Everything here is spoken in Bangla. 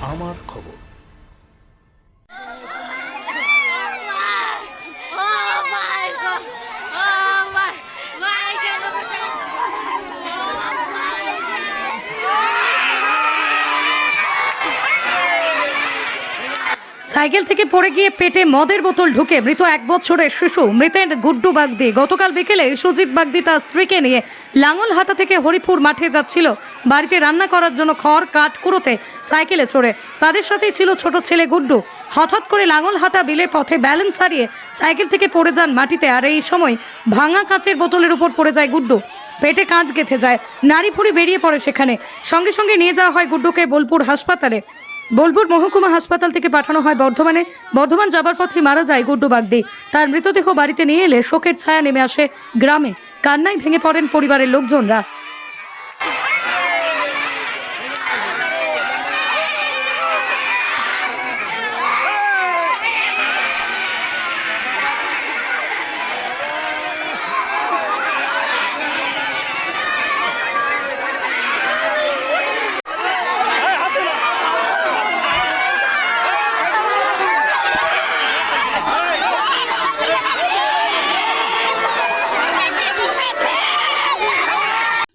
আমার খবর। সাইকেল থেকে পড়ে গিয়ে পেটে মদের বোতল ঢুকে মৃত এক বছরের শিশু, মৃতের গুড্ডু বাগদি। গতকাল বিকেলে সুজিত বাগদি তার স্ত্রীকে নিয়ে লাঙলহাটা থেকে হরিপুর মাঠে যাচ্ছিল। বাড়িতে রান্না করার জন্য খড়, কাঠ, কুড়োতে সাইকেলে চড়ে। তাদের সাথেই ছিল ছোট ছেলে গুড্ডু। হঠাৎ করে লাঙলহাটা বিলের পথে ব্যালেন্স হারিয়ে সাইকেল থেকে পড়ে যান মাটিতে আর এই সময় ভাঙা কাঁচের বোতলের উপর পড়ে যায় গুড্ডু। পেটে কাঁচ গেঁথে যায়। নারী ফুড়ি বেরিয়ে পড়ে সেখানে। সঙ্গে সঙ্গে নিয়ে যাওয়া হয় গুড্ডুকে বোলপুর হাসপাতালে। বোলপুর মহকুমা হাসপাতাল থেকে পাঠানো হয় বর্ধমানে। বর্ধমান যাবার পথে মারা যায় গুড্ডু বাগদি। তার মৃতদেহ বাড়িতে নিয়ে এলে শোকের ছায়া নেমে আসে গ্রামে। কান্নায় ভেঙে পড়েন পরিবারের লোকজনরা।